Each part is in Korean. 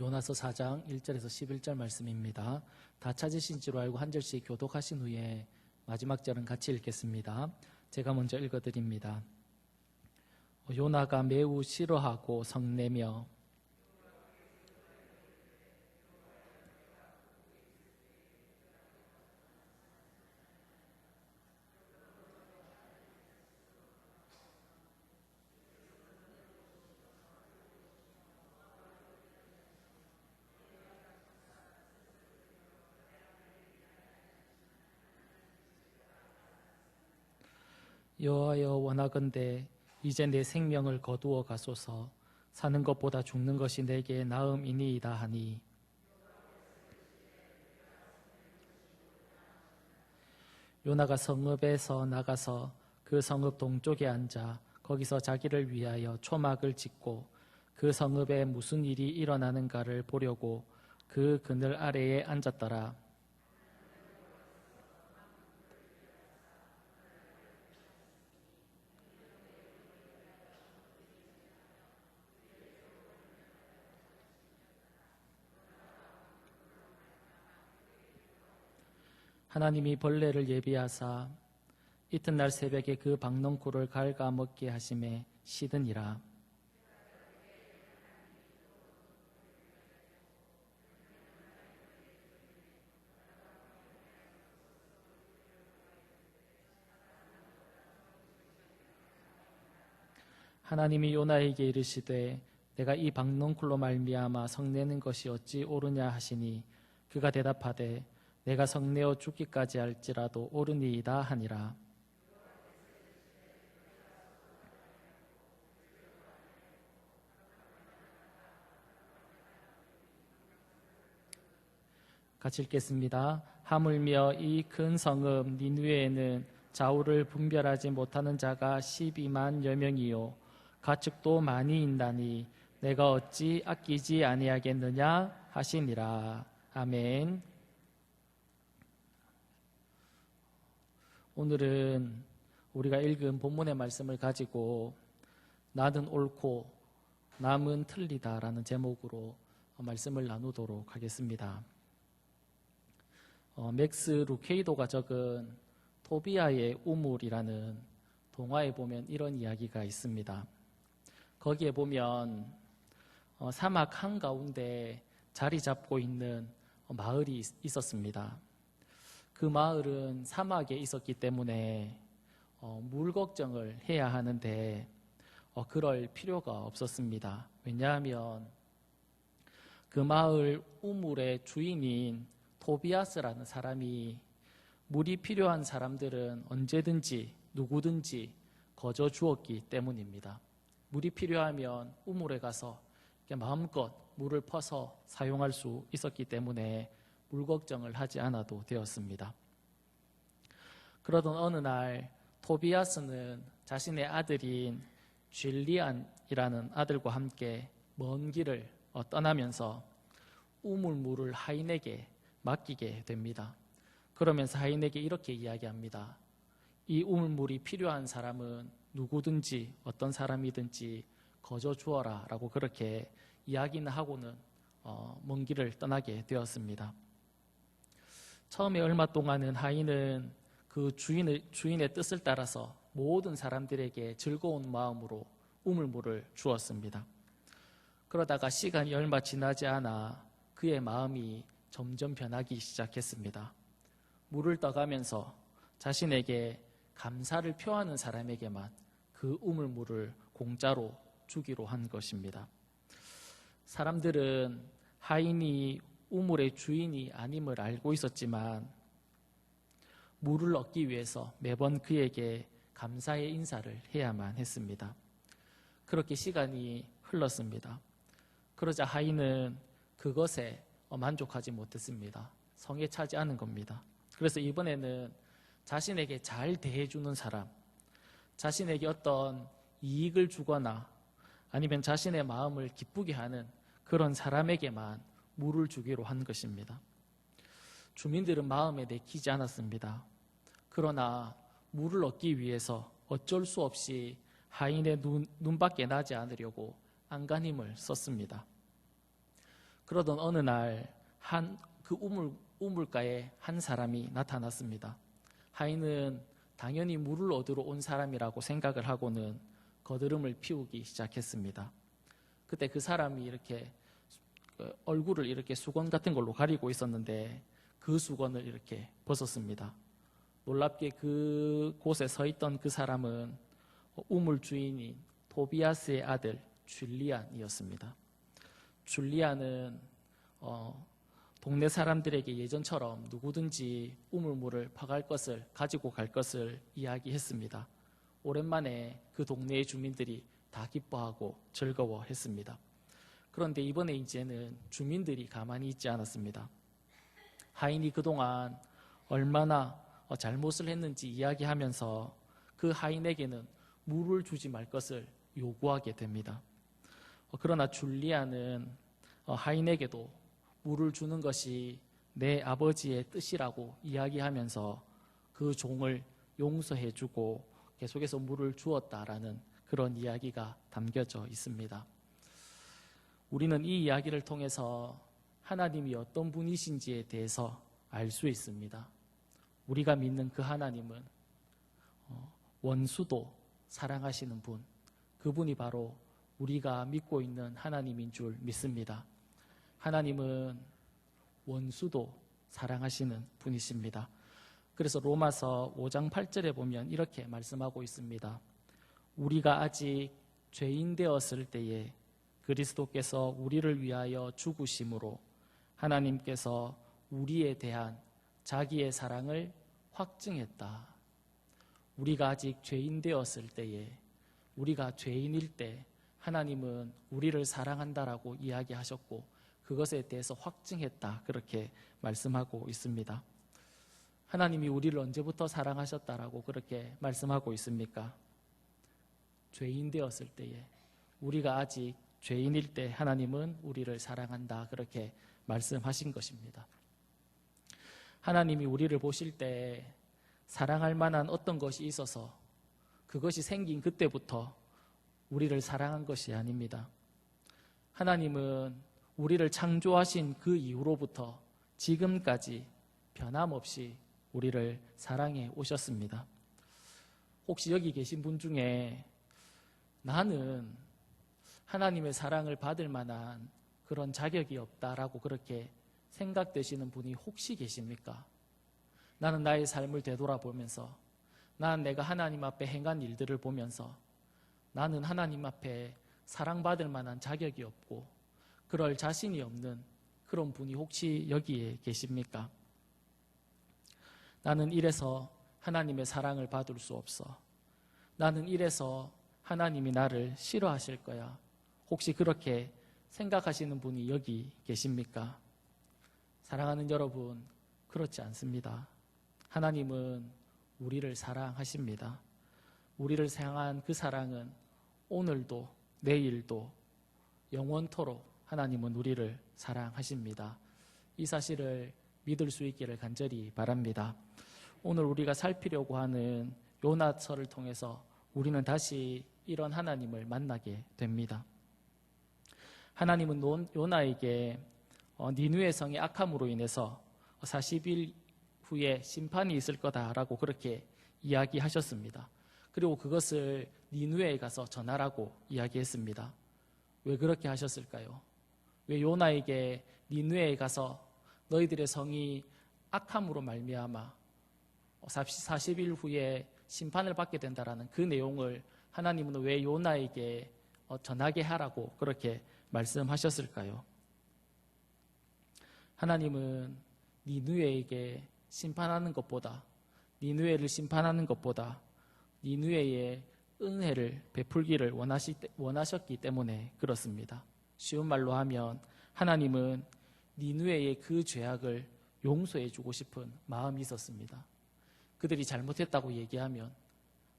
요나서 4장 1절에서 11절 말씀입니다. 다 찾으신 줄 알고 한 절씩 교독하신 후에 마지막 절은 같이 읽겠습니다. 제가 먼저 읽어드립니다. 요나가 매우 싫어하고 성내며 여호와여 원하건대 이제 내 생명을 거두어 가소서 사는 것보다 죽는 것이 내게 나음이니이다 하니 요나가 성읍에서 나가서 그 성읍 동쪽에 앉아 거기서 자기를 위하여 초막을 짓고 그 성읍에 무슨 일이 일어나는가를 보려고 그 그늘 아래에 앉았더라. 하나님이 벌레를 예비하사 이튿날 새벽에 그 박넝쿨을 갉아 먹게 하심에 시드니라. 하나님이 요나에게 이르시되 내가 이 박넝쿨로 말미암아 성내는 것이 어찌 옳으냐 하시니 그가 대답하되 내가 성내어 죽기까지 할지라도 옳으니이다 하니라. 같이 읽겠습니다. 하물며 이 큰 성읍 니누에는 좌우를 분별하지 못하는 자가 12만 여명이요 가축도 많이 있나니 내가 어찌 아끼지 아니하겠느냐 하시니라. 아멘. 오늘은 우리가 읽은 본문의 말씀을 가지고 나는 옳고 남은 틀리다라는 제목으로 말씀을 나누도록 하겠습니다. 어, 맥스 루케이도가 적은 토비아의 우물이라는 동화에 보면 이런 이야기가 있습니다. 거기에 보면 어, 사막 한가운데 자리 잡고 있는 마을이 있, 있었습니다. 그 마을은 사막에 있었기 때문에 어, 물 걱정을 해야 하는데 어, 그럴 필요가 없었습니다. 왜냐하면 그 마을 우물의 주인인 토비아스라는 사람이 물이 필요한 사람들은 언제든지 누구든지 거저 주었기 때문입니다. 물이 필요하면 우물에 가서 마음껏 물을 퍼서 사용할 수 있었기 때문에 물 걱정을 하지 않아도 되었습니다. 그러던 어느 날 토비아스는 자신의 아들인 쥘리안이라는 아들과 함께 먼 길을 어, 떠나면서 우물물을 하인에게 맡기게 됩니다. 그러면서 하인에게 이렇게 이야기합니다. 이 우물물이 필요한 사람은 누구든지 어떤 사람이든지 거저 주어라 라고 그렇게 이야기는 하고는 어, 먼 길을 떠나게 되었습니다. 처음에 얼마 동안은 하인은 그 주인의, 주인의 뜻을 따라서 모든 사람들에게 즐거운 마음으로 우물물을 주었습니다. 그러다가 시간이 얼마 지나지 않아 그의 마음이 점점 변하기 시작했습니다. 물을 떠가면서 자신에게 감사를 표하는 사람에게만 그 우물물을 공짜로 주기로 한 것입니다. 사람들은 하인이 우물의 주인이 아님을 알고 있었지만 물을 얻기 위해서 매번 그에게 감사의 인사를 해야만 했습니다. 그렇게 시간이 흘렀습니다. 그러자 하인은 그것에 만족하지 못했습니다. 성에 차지 않은 겁니다. 그래서 이번에는 자신에게 잘 대해주는 사람, 자신에게 어떤 이익을 주거나 아니면 자신의 마음을 기쁘게 하는 그런 사람에게만 물을 주기로 한 것입니다. 주민들은 마음에 내키지 않았습니다. 그러나 물을 얻기 위해서 어쩔 수 없이 하인의 눈, 눈밖에 나지 않으려고 안간힘을 썼습니다. 그러던 어느 날 한 그 우물 우물가에 한 사람이 나타났습니다. 하인은 당연히 물을 얻으러 온 사람이라고 생각을 하고는 거드름을 피우기 시작했습니다. 그때 그 사람이 이렇게 그 얼굴을 이렇게 수건 같은 걸로 가리고 있었는데 그 수건을 이렇게 벗었습니다. 놀랍게 그 곳에 서 있던 그 사람은 우물 주인인 토비아스의 아들 줄리안이었습니다. 줄리안은 어, 동네 사람들에게 예전처럼 누구든지 우물물을 파갈 것을 가지고 갈 것을 이야기했습니다. 오랜만에 그 동네의 주민들이 다 기뻐하고 즐거워했습니다. 그런데 이번에 이제는 주민들이 가만히 있지 않았습니다. 하인이 그동안 얼마나 어, 잘못을 했는지 이야기하면서 그 하인에게는 물을 주지 말 것을 요구하게 됩니다. 어, 그러나 줄리아는 어, 하인에게도 물을 주는 것이 내 아버지의 뜻이라고 이야기하면서 그 종을 용서해주고 계속해서 물을 주었다라는 그런 이야기가 담겨져 있습니다. 우리는 이 이야기를 통해서 하나님이 어떤 분이신지에 대해서 알 수 있습니다. 우리가 믿는 그 하나님은 어, 원수도 사랑하시는 분, 그분이 바로 우리가 믿고 있는 하나님인 줄 믿습니다. 하나님은 원수도 사랑하시는 분이십니다. 그래서 로마서 5장 8절에 보면 이렇게 말씀하고 있습니다. 우리가 아직 죄인 되었을 때에 그리스도께서 우리를 위하여 죽으심으로 하나님께서 우리에 대한 자기의 사랑을 확증했다. 우리가 아직 죄인 되었을 때에 우리가 죄인일 때 하나님은 우리를 사랑한다라고 이야기하셨고 그것에 대해서 확증했다. 그렇게 말씀하고 있습니다. 하나님이 우리를 언제부터 사랑하셨다라고 그렇게 말씀하고 있습니까? 죄인 되었을 때에 우리가 아직 죄인일 때 하나님은 우리를 사랑한다. 그렇게 말씀하신 것입니다. 하나님이 우리를 보실 때 사랑할 만한 어떤 것이 있어서 그것이 생긴 그때부터 우리를 사랑한 것이 아닙니다. 하나님은 우리를 창조하신 그 이후로부터 지금까지 변함없이 우리를 사랑해 오셨습니다. 혹시 여기 계신 분 중에 나는 하나님의 사랑을 받을 만한 그런 자격이 없다라고 그렇게 생각되시는 분이 혹시 계십니까? 나는 나의 삶을 되돌아보면서 나는 내가 하나님 앞에 행한 일들을 보면서 나는 하나님 앞에 사랑받을 만한 자격이 없고 그럴 자신이 없는 그런 분이 혹시 여기에 계십니까? 나는 이래서 하나님의 사랑을 받을 수 없어. 나는 이래서 하나님이 나를 싫어하실 거야. 혹시 그렇게 생각하시는 분이 여기 계십니까? 사랑하는 여러분, 그렇지 않습니다. 하나님은 우리를 사랑하십니다. 우리를 향한 그 사랑은 오늘도 내일도 영원토록 하나님은 우리를 사랑하십니다. 이 사실을 믿을 수 있기를 간절히 바랍니다. 오늘 우리가 살피려고 하는 요나서를 통해서 우리는 다시 이런 하나님을 만나게 됩니다. 하나님은 요나에게 어, 니누의 성의 악함으로 인해서 40일 후에 심판이 있을 거다라고 그렇게 이야기하셨습니다. 그리고 그것을 니누에 가서 전하라고 이야기했습니다. 왜 그렇게 하셨을까요? 왜 요나에게 니누에 가서 너희들의 성이 악함으로 말미암아 40일 후에 심판을 받게 된다라는 그 내용을 하나님은 왜 요나에게 어, 전하게 하라고 그렇게 말씀하셨을까요? 하나님은 니누에에게 심판하는 것보다 니누에를 심판하는 것보다 니누에의 은혜를 베풀기를 원하시, 원하셨기 때문에 그렇습니다. 쉬운 말로 하면 하나님은 니누에의 그 죄악을 용서해 주고 싶은 마음이 있었습니다. 그들이 잘못했다고 얘기하면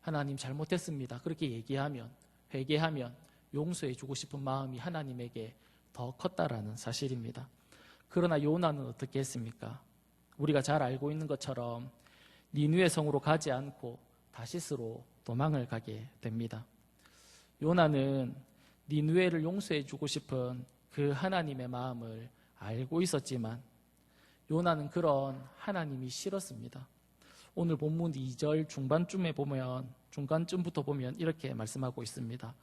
하나님 잘못했습니다. 그렇게 얘기하면 회개하면 용서해 주고 싶은 마음이 하나님에게 더 컸다라는 사실입니다. 그러나 요나는 어떻게 했습니까? 우리가 잘 알고 있는 것처럼 니누의 성으로 가지 않고 다시스로 도망을 가게 됩니다. 요나는 니누에를 용서해 주고 싶은 그 하나님의 마음을 알고 있었지만 요나는 그런 하나님이 싫었습니다. 오늘 본문 2절 중반쯤에 보면 중간쯤부터 보면 이렇게 말씀하고 있습니다.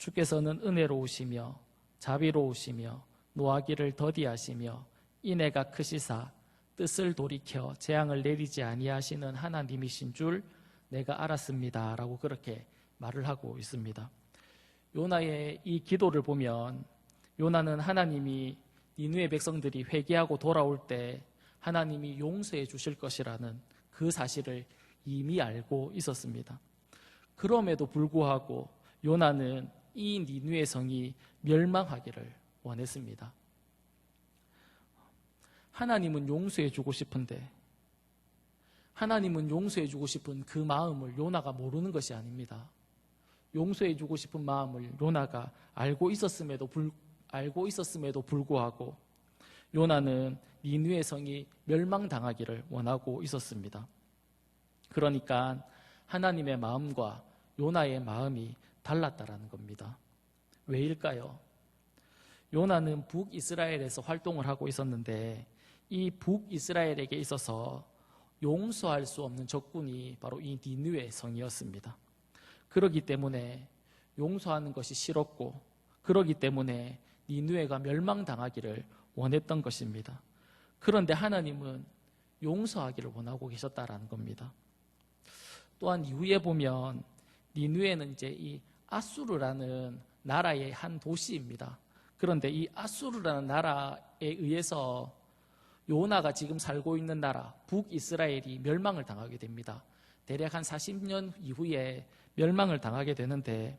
주께서는 은혜로우시며 자비로우시며 노하기를 더디하시며 인애가 크시사 뜻을 돌이켜 재앙을 내리지 아니하시는 하나님이신 줄 내가 알았습니다 라고 그렇게 말을 하고 있습니다. 요나의 이 기도를 보면 요나는 하나님이 니누의 백성들이 회개하고 돌아올 때 하나님이 용서해 주실 것이라는 그 사실을 이미 알고 있었습니다. 그럼에도 불구하고 요나는 이 니누의 성이 멸망하기를 원했습니다. 하나님은 용서해 주고 싶은데 하나님은 용서해 주고 싶은 그 마음을 요나가 모르는 것이 아닙니다. 용서해 주고 싶은 마음을 요나가 알고 있었음에도 불 알고 있었음에도 불구하고 요나는 니누의 성이 멸망당하기를 원하고 있었습니다. 그러니까 하나님의 마음과 요나의 마음이 달랐다라는 겁니다. 왜일까요? 요나는 북이스라엘에서 활동을 하고 있었는데 이 북이스라엘에게 있어서 용서할 수 없는 적군이 바로 이 니누의 성이었습니다. 그러기 때문에 용서하는 것이 싫었고 그러기 때문에 니누에가 멸망당하기를 원했던 것입니다. 그런데 하나님은 용서하기를 원하고 계셨다라는 겁니다. 또한 이후에 보면 니누에는 이제 이 아수르라는 나라의 한 도시입니다. 그런데 이 아수르라는 나라에 의해서 요나가 지금 살고 있는 나라 북이스라엘이 멸망을 당하게 됩니다. 대략 한 40년 이후에 멸망을 당하게 되는데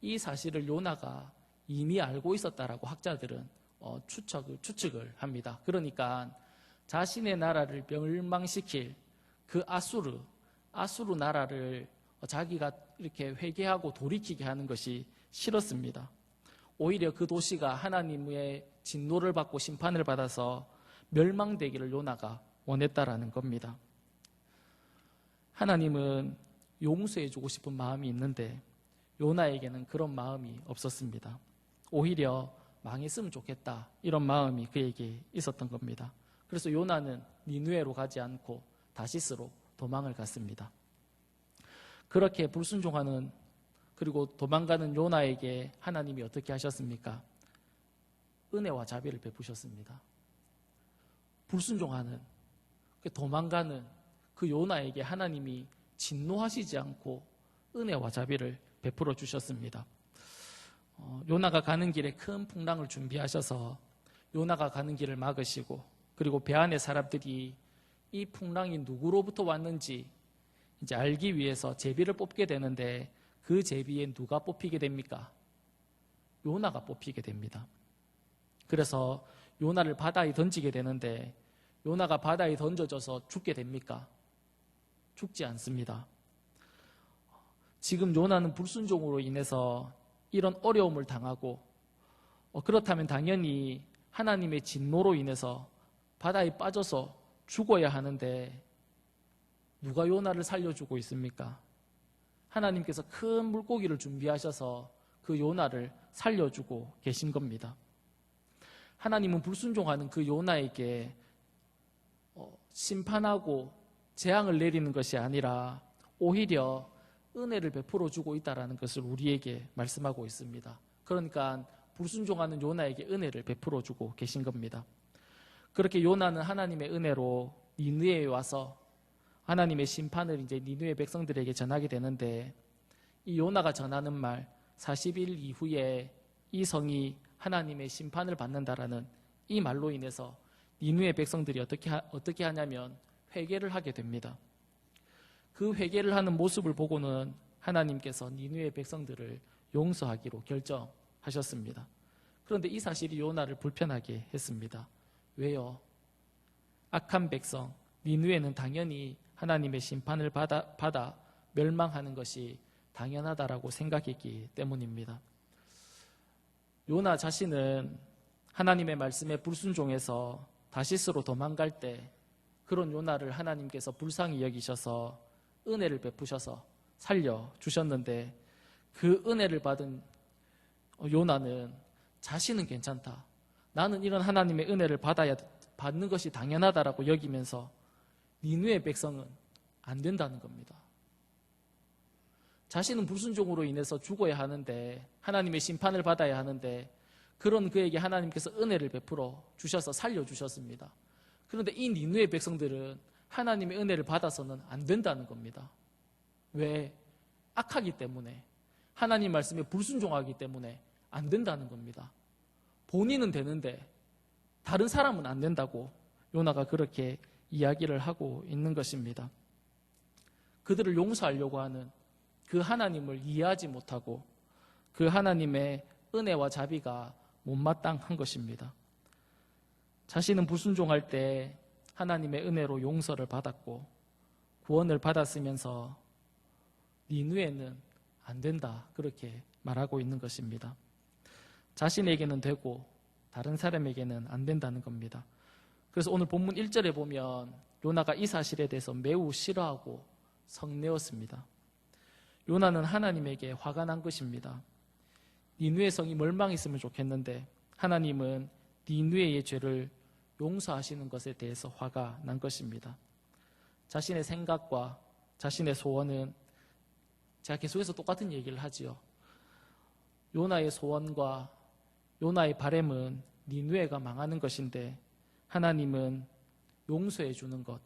이 사실을 요나가 이미 알고 있었다라고 학자들은 어, 추측을, 추측을 합니다. 그러니까 자신의 나라를 멸망시킬 그 아수르, 아수르 나라를 자기가 이렇게 회개하고 돌이키게 하는 것이 싫었습니다. 오히려 그 도시가 하나님의 진노를 받고 심판을 받아서 멸망되기를 요나가 원했다라는 겁니다. 하나님은 용서해주고 싶은 마음이 있는데 요나에게는 그런 마음이 없었습니다. 오히려 망했으면 좋겠다 이런 마음이 그에게 있었던 겁니다. 그래서 요나는 니누에로 가지 않고 다시스로 도망을 갔습니다. 그렇게 불순종하는 그리고 도망가는 요나에게 하나님이 어떻게 하셨습니까? 은혜와 자비를 베푸셨습니다. 불순종하는 그 도망가는 그 요나에게 하나님이 진노하시지 않고 은혜와 자비를 베풀어 주셨습니다. 어, 요나가 가는 길에 큰 풍랑을 준비하셔서 요나가 가는 길을 막으시고 그리고 배 안의 사람들이 이 풍랑이 누구로부터 왔는지 이제 알기 위해서 제비를 뽑게 되는데 그 제비에 누가 뽑히게 됩니까? 요나가 뽑히게 됩니다. 그래서 요나를 바다에 던지게 되는데 요나가 바다에 던져져서 죽게 됩니까? 죽지 않습니다. 지금 요나는 불순종으로 인해서 이런 어려움을 당하고 어, 그렇다면 당연히 하나님의 진노로 인해서 바다에 빠져서 죽어야 하는데 누가 요나를 살려주고 있습니까? 하나님께서 큰 물고기를 준비하셔서 그 요나를 살려주고 계신 겁니다. 하나님은 불순종하는 그 요나에게 어, 심판하고 재앙을 내리는 것이 아니라 오히려 은혜를 베풀어 주고 있다라는 것을 우리에게 말씀하고 있습니다. 그러니까 불순종하는 요나에게 은혜를 베풀어 주고 계신 겁니다. 그렇게 요나는 하나님의 은혜로 니느에 와서 하나님의 심판을 이제 니느의 백성들에게 전하게 되는데 이 요나가 전하는 말 40일 이후에 이 성이 하나님의 심판을 받는다라는 이 말로 인해서 니누의 백성들이 어떻게 하, 어떻게 하냐면 회개를 하게 됩니다. 그 회개를 하는 모습을 보고는 하나님께서 니누의 백성들을 용서하기로 결정하셨습니다. 그런데 이 사실이 요나를 불편하게 했습니다. 왜요? 악한 백성 니누에는 당연히 하나님의 심판을 받아, 받아 멸망하는 것이 당연하다라고 생각했기 때문입니다. 요나 자신은 하나님의 말씀에 불순종해서 다시스로 도망갈 때 그런 요나를 하나님께서 불쌍히 여기셔서 은혜를 베푸셔서 살려 주셨는데 그 은혜를 받은 요나는 자신은 괜찮다. 나는 이런 하나님의 은혜를 받아야 받는 것이 당연하다라고 여기면서 니누의 백성은 안 된다는 겁니다. 자신은 불순종으로 인해서 죽어야 하는데 하나님의 심판을 받아야 하는데 그런 그에게 하나님께서 은혜를 베풀어 주셔서 살려 주셨습니다. 그런데 이 니누의 백성들은 하나님의 은혜를 받아서는 안 된다는 겁니다. 왜? 악하기 때문에 하나님 말씀에 불순종하기 때문에 안 된다는 겁니다. 본인은 되는데 다른 사람은 안 된다고 요나가 그렇게 이야기를 하고 있는 것입니다. 그들을 용서하려고 하는 그 하나님을 이해하지 못하고 그 하나님의 은혜와 자비가 못마땅한 것입니다. 자신은 불순종할 때 하나님의 은혜로 용서를 받았고 구원을 받았으면서 니누에는 안 된다 그렇게 말하고 있는 것입니다. 자신에게는 되고 다른 사람에게는 안 된다는 겁니다. 그래서 오늘 본문 1절에 보면 요나가 이 사실에 대해서 매우 싫어하고 성내었습니다. 요나는 하나님에게 화가 난 것입니다. 니누의 성이 멸망했으면 좋겠는데 하나님은 니누의 죄를 용서하시는 것에 대해서 화가 난 것입니다. 자신의 생각과 자신의 소원은 제가 계속해서 똑같은 얘기를 하지요. 요나의 소원과 요나의 바램은 니누에가 망하는 것인데 하나님은 용서해 주는 것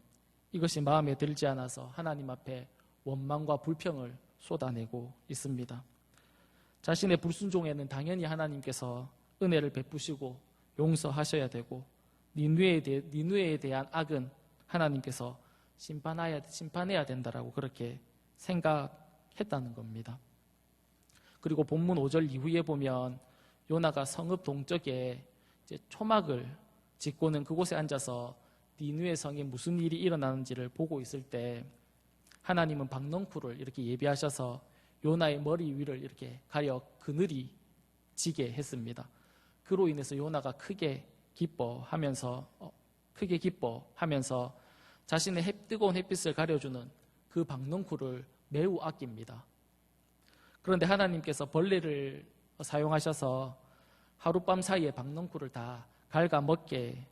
이것이 마음에 들지 않아서 하나님 앞에 원망과 불평을 쏟아내고 있습니다. 자신의 불순종에는 당연히 하나님께서 은혜를 베푸시고 용서하셔야 되고 니누에, 대, 니누에 대한 악은 하나님께서 심판해야, 심판해야 된다라고 그렇게 생각했다는 겁니다. 그리고 본문 5절 이후에 보면 요나가 성읍 동쪽에 초막을 짓고는 그곳에 앉아서 니누의 성에 무슨 일이 일어나는지를 보고 있을 때 하나님은 박넝쿨을 이렇게 예비하셔서 요나의 머리 위를 이렇게 가려 그늘이 지게 했습니다. 그로 인해서 요나가 크게 기뻐하면서 어, 크게 기뻐하면서 자신의 해, 뜨거운 햇빛을 가려주는 그 박넝쿨을 매우 아낍니다. 그런데 하나님께서 벌레를 사용하셔서 하룻밤 사이에 박넝쿨을 다 갉아 먹게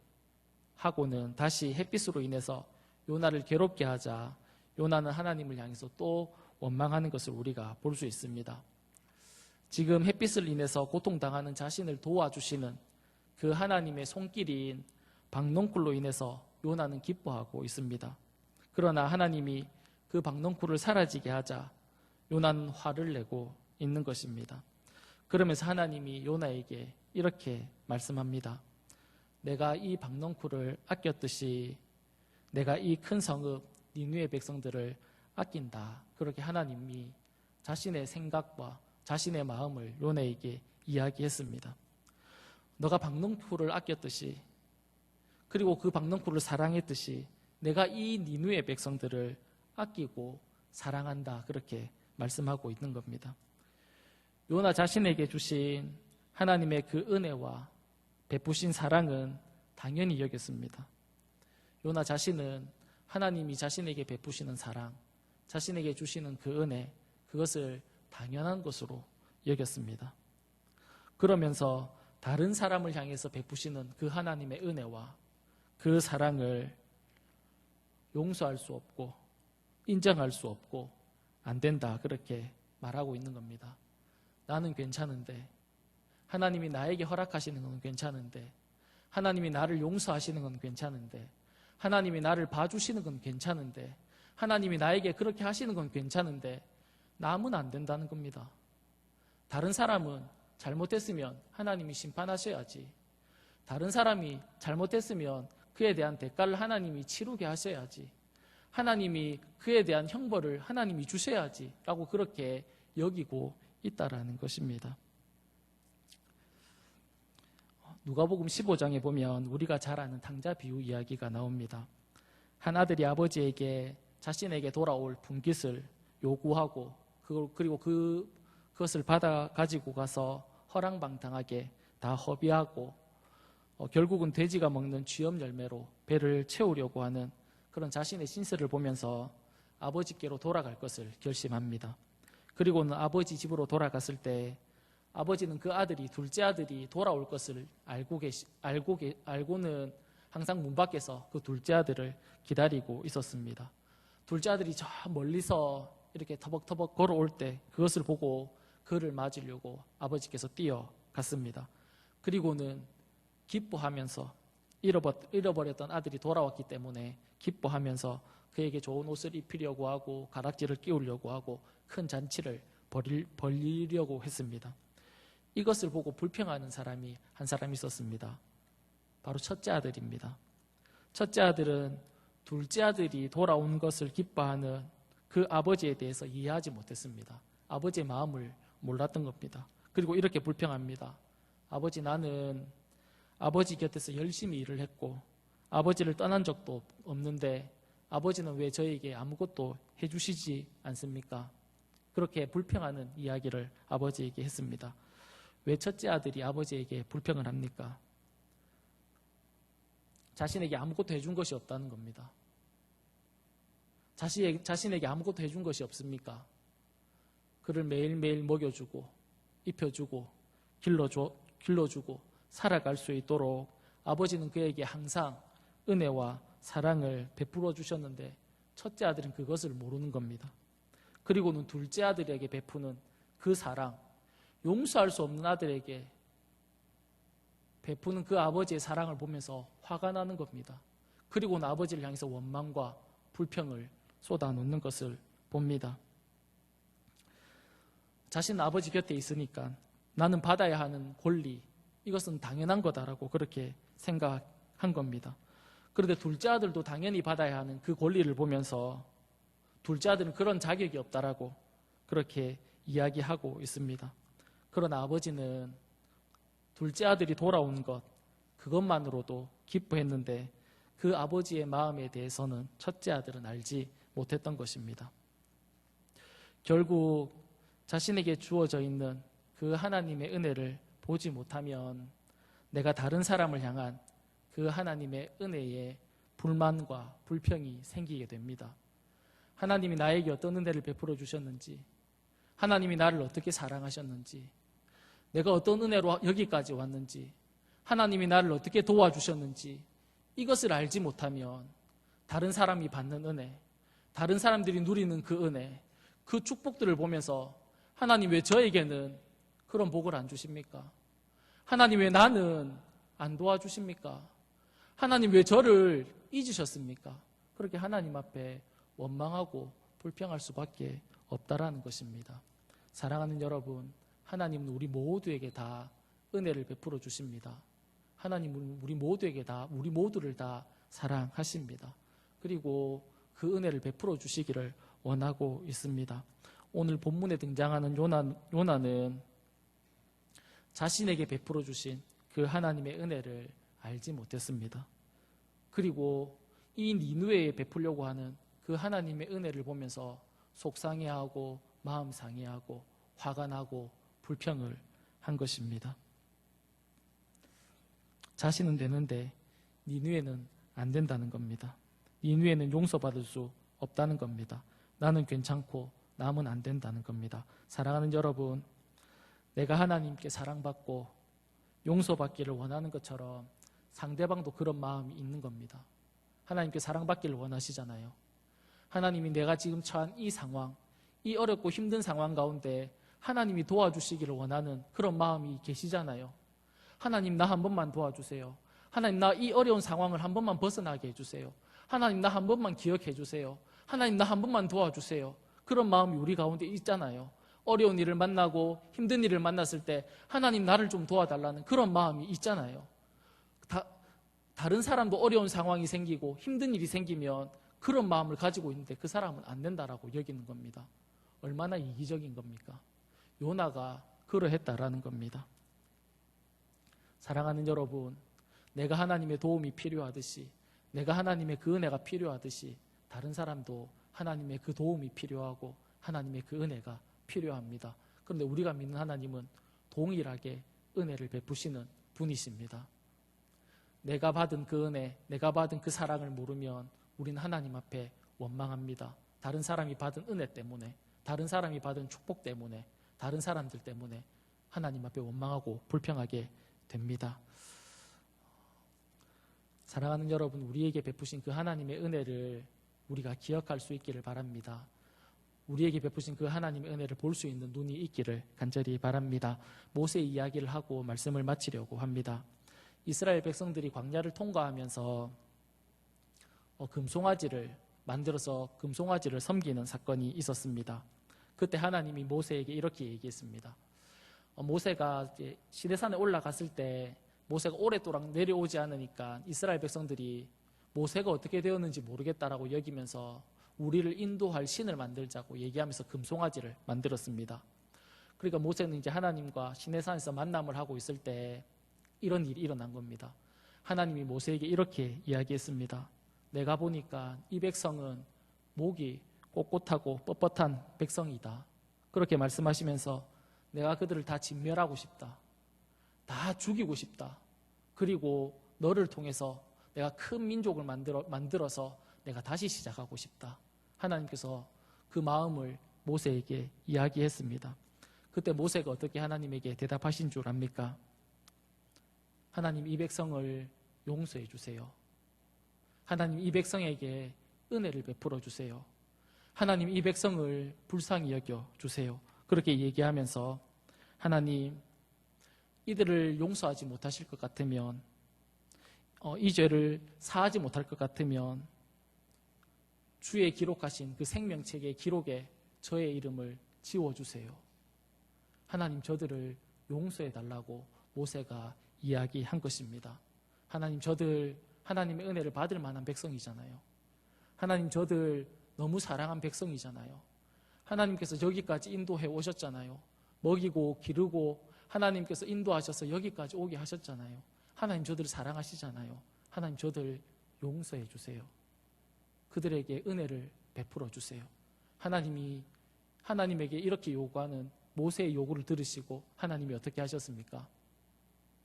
하고는 다시 햇빛으로 인해서 요나를 괴롭게 하자 요나는 하나님을 향해서 또 원망하는 것을 우리가 볼 수 있습니다. 지금 햇빛을 인해서 고통당하는 자신을 도와주시는 그 하나님의 손길인 박농쿨로 인해서 요나는 기뻐하고 있습니다. 그러나 하나님이 그 박농쿨을 사라지게 하자 요나는 화를 내고 있는 것입니다. 그러면서 하나님이 요나에게 이렇게 말씀합니다. 내가 이 박농쿨을 아꼈듯이 내가 이 큰 성읍 니누의 백성들을 아낀다. 그렇게 하나님이 자신의 생각과 자신의 마음을 요나에게 이야기했습니다. 너가 박농쿨을 아꼈듯이 그리고 그 박농쿨을 사랑했듯이 내가 이 니누의 백성들을 아끼고 사랑한다. 그렇게 말씀하고 있는 겁니다. 요나 자신에게 주신 하나님의 그 은혜와 베푸신 사랑은 당연히 여겼습니다. 요나 자신은 하나님이 자신에게 베푸시는 사랑, 자신에게 주시는 그 은혜, 그것을 당연한 것으로 여겼습니다. 그러면서 다른 사람을 향해서 베푸시는 그 하나님의 은혜와 그 사랑을 용서할 수 없고 인정할 수 없고 안 된다. 그렇게 말하고 있는 겁니다. 나는 괜찮은데 하나님이 나에게 허락하시는 건 괜찮은데 하나님이 나를 용서하시는 건 괜찮은데 하나님이 나를 봐주시는 건 괜찮은데 하나님이 나에게 그렇게 하시는 건 괜찮은데 남은 안 된다는 겁니다. 다른 사람은 잘못했으면 하나님이 심판하셔야지. 다른 사람이 잘못했으면 그에 대한 대가를 하나님이 치르게 하셔야지. 하나님이 그에 대한 형벌을 하나님이 주셔야지. 라고 그렇게 여기고 있다라는 것입니다. 누가복음 15장에 보면 우리가 잘 아는 탕자 비유 이야기가 나옵니다. 한 아들이 아버지에게 자신에게 돌아올 분깃을 요구하고 그리고 그 그것을 받아 가지고 가서 허랑방탕하게 다 허비하고 어, 결국은 돼지가 먹는 쥐염 열매로 배를 채우려고 하는 그런 자신의 신세를 보면서 아버지께로 돌아갈 것을 결심합니다. 그리고는 아버지 집으로 돌아갔을 때 아버지는 그 아들이 둘째 아들이 돌아올 것을 알고 계시 알고 계, 알고는 항상 문 밖에서 그 둘째 아들을 기다리고 있었습니다. 둘째 아들이 저 멀리서 이렇게 터벅터벅 걸어올 때 그것을 보고 그를 맞으려고 아버지께서 뛰어갔습니다. 그리고는 기뻐하면서 잃어버, 잃어버렸던 아들이 돌아왔기 때문에 기뻐하면서 그에게 좋은 옷을 입히려고 하고 가락지를 끼우려고 하고 큰 잔치를 벌일, 벌리려고 했습니다. 이것을 보고 불평하는 사람이 한 사람 있었습니다. 바로 첫째 아들입니다. 첫째 아들은 둘째 아들이 돌아온 것을 기뻐하는 그 아버지에 대해서 이해하지 못했습니다. 아버지의 마음을 몰랐던 겁니다. 그리고 이렇게 불평합니다. 아버지 나는 아버지 곁에서 열심히 일을 했고 아버지를 떠난 적도 없는데 아버지는 왜 저에게 아무것도 해주시지 않습니까? 그렇게 불평하는 이야기를 아버지에게 했습니다. 왜 첫째 아들이 아버지에게 불평을 합니까? 자신에게 아무것도 해준 것이 없다는 겁니다. 자신에게, 자신에게 아무것도 해준 것이 없습니까? 그를 매일매일 먹여주고, 입혀주고, 길러줘, 길러주고, 살아갈 수 있도록 아버지는 그에게 항상 은혜와 사랑을 베풀어 주셨는데, 첫째 아들은 그것을 모르는 겁니다. 그리고는 둘째 아들에게 베푸는 그 사랑, 용서할 수 없는 아들에게 베푸는 그 아버지의 사랑을 보면서 화가 나는 겁니다. 그리고는 아버지를 향해서 원망과 불평을 쏟아놓는 것을 봅니다. 자신 아버지 곁에 있으니까 나는 받아야 하는 권리, 이것은 당연한 거다라고 그렇게 생각한 겁니다. 그런데 둘째 아들도 당연히 받아야 하는 그 권리를 보면서 둘째 아들은 그런 자격이 없다라고 그렇게 이야기하고 있습니다. 그러나 아버지는 둘째 아들이 돌아온 것, 그것만으로도 기뻐했는데 그 아버지의 마음에 대해서는 첫째 아들은 알지 못했던 것입니다. 결국 자신에게 주어져 있는 그 하나님의 은혜를 보지 못하면 내가 다른 사람을 향한 그 하나님의 은혜에 불만과 불평이 생기게 됩니다. 하나님이 나에게 어떤 은혜를 베풀어 주셨는지, 하나님이 나를 어떻게 사랑하셨는지, 내가 어떤 은혜로 여기까지 왔는지, 하나님이 나를 어떻게 도와주셨는지, 이것을 알지 못하면 다른 사람이 받는 은혜, 다른 사람들이 누리는 그 은혜, 그 축복들을 보면서 하나님 왜 저에게는 그런 복을 안 주십니까? 하나님 왜 나는 안 도와주십니까? 하나님 왜 저를 잊으셨습니까? 그렇게 하나님 앞에 원망하고 불평할 수밖에 없다라는 것입니다. 사랑하는 여러분, 하나님은 우리 모두에게 다 은혜를 베풀어 주십니다. 하나님은 우리 모두에게 다, 우리 모두를 다 사랑하십니다. 그리고 그 은혜를 베풀어 주시기를 원하고 있습니다. 오늘 본문에 등장하는 요나, 요나는 자신에게 베풀어 주신 그 하나님의 은혜를 알지 못했습니다. 그리고 이 니누에에 베풀려고 하는 그 하나님의 은혜를 보면서 속상해하고 마음 상해하고 화가 나고 불평을 한 것입니다. 자신은 되는데 니누에는 안 된다는 겁니다. 니누에는 용서받을 수 없다는 겁니다. 나는 괜찮고 남은 안 된다는 겁니다. 사랑하는 여러분, 내가 하나님께 사랑받고 용서받기를 원하는 것처럼 상대방도 그런 마음이 있는 겁니다. 하나님께 사랑받기를 원하시잖아요. 하나님이 내가 지금 처한 이 상황, 이 어렵고 힘든 상황 가운데 하나님이 도와주시기를 원하는 그런 마음이 계시잖아요. 하나님 나 한 번만 도와주세요. 하나님 나 이 어려운 상황을 한 번만 벗어나게 해주세요. 하나님 나 한 번만 기억해 주세요. 하나님 나 한 번만 도와주세요. 그런 마음이 우리 가운데 있잖아요. 어려운 일을 만나고 힘든 일을 만났을 때 하나님 나를 좀 도와달라는 그런 마음이 있잖아요. 다, 다른 사람도 어려운 상황이 생기고 힘든 일이 생기면 그런 마음을 가지고 있는데 그 사람은 안 된다라고 여기는 겁니다. 얼마나 이기적인 겁니까? 요나가 그러했다라는 겁니다. 사랑하는 여러분, 내가 하나님의 도움이 필요하듯이, 내가 하나님의 그 은혜가 필요하듯이, 다른 사람도 하나님의 그 도움이 필요하고, 하나님의 그 은혜가 필요합니다. 그런데 우리가 믿는 하나님은 동일하게 은혜를 베푸시는 분이십니다. 내가 받은 그 은혜, 내가 받은 그 사랑을 모르면 우리는 하나님 앞에 원망합니다. 다른 사람이 받은 은혜 때문에, 다른 사람이 받은 축복 때문에, 다른 사람들 때문에 하나님 앞에 원망하고 불평하게 됩니다. 사랑하는 여러분, 우리에게 베푸신 그 하나님의 은혜를 우리가 기억할 수 있기를 바랍니다. 우리에게 베푸신 그 하나님의 은혜를 볼 수 있는 눈이 있기를 간절히 바랍니다. 모세 이야기를 하고 말씀을 마치려고 합니다. 이스라엘 백성들이 광야를 통과하면서 어, 금송아지를 만들어서 금송아지를 섬기는 사건이 있었습니다. 그때 하나님이 모세에게 이렇게 얘기했습니다. 어, 모세가 시내산에 올라갔을 때 모세가 오랫도록 내려오지 않으니까 이스라엘 백성들이 모세가 어떻게 되었는지 모르겠다라고 여기면서 우리를 인도할 신을 만들자고 얘기하면서 금송아지를 만들었습니다. 그러니까 모세는 이제 하나님과 시내산에서 만남을 하고 있을 때 이런 일이 일어난 겁니다. 하나님이 모세에게 이렇게 이야기했습니다. 내가 보니까 이 백성은 목이 꼿꼿하고 뻣뻣한 백성이다. 그렇게 말씀하시면서 내가 그들을 다 진멸하고 싶다. 다 죽이고 싶다. 그리고 너를 통해서 내가 큰 민족을 만들어, 만들어서 내가 다시 시작하고 싶다. 하나님께서 그 마음을 모세에게 이야기했습니다. 그때 모세가 어떻게 하나님에게 대답하신 줄 압니까? 하나님 이 백성을 용서해 주세요. 하나님 이 백성에게 은혜를 베풀어 주세요. 하나님 이 백성을 불쌍히 여겨 주세요. 그렇게 얘기하면서 하나님 이들을 용서하지 못하실 것 같으면 어, 이 죄를 사하지 못할 것 같으면 주의 기록하신 그 생명책의 기록에 저의 이름을 지워주세요. 하나님 저들을 용서해 달라고 모세가 이야기한 것입니다. 하나님 저들 하나님의 은혜를 받을 만한 백성이잖아요. 하나님 저들 너무 사랑한 백성이잖아요. 하나님께서 여기까지 인도해 오셨잖아요. 먹이고 기르고 하나님께서 인도하셔서 여기까지 오게 하셨잖아요. 하나님 저들을 사랑하시잖아요. 하나님 저들 용서해 주세요. 그들에게 은혜를 베풀어 주세요. 하나님이 하나님에게 이렇게 요구하는 모세의 요구를 들으시고 하나님이 어떻게 하셨습니까?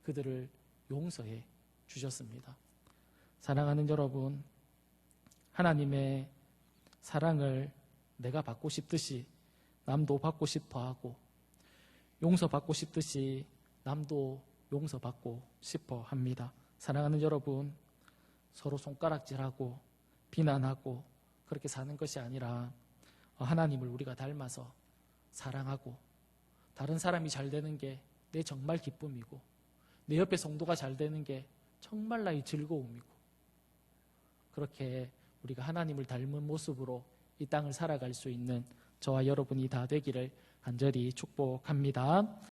그들을 용서해 주셨습니다. 사랑하는 여러분, 하나님의 사랑을 내가 받고 싶듯이 남도 받고 싶어 하고 용서받고 싶듯이 남도 용서받고 싶어 합니다. 사랑하는 여러분, 서로 손가락질하고 비난하고 그렇게 사는 것이 아니라 하나님을 우리가 닮아서 사랑하고 다른 사람이 잘 되는 게 내 정말 기쁨이고 내 옆에 성도가 잘 되는 게 정말 나의 즐거움이고 그렇게 우리가 하나님을 닮은 모습으로 이 땅을 살아갈 수 있는 저와 여러분이 다 되기를 간절히 축복합니다.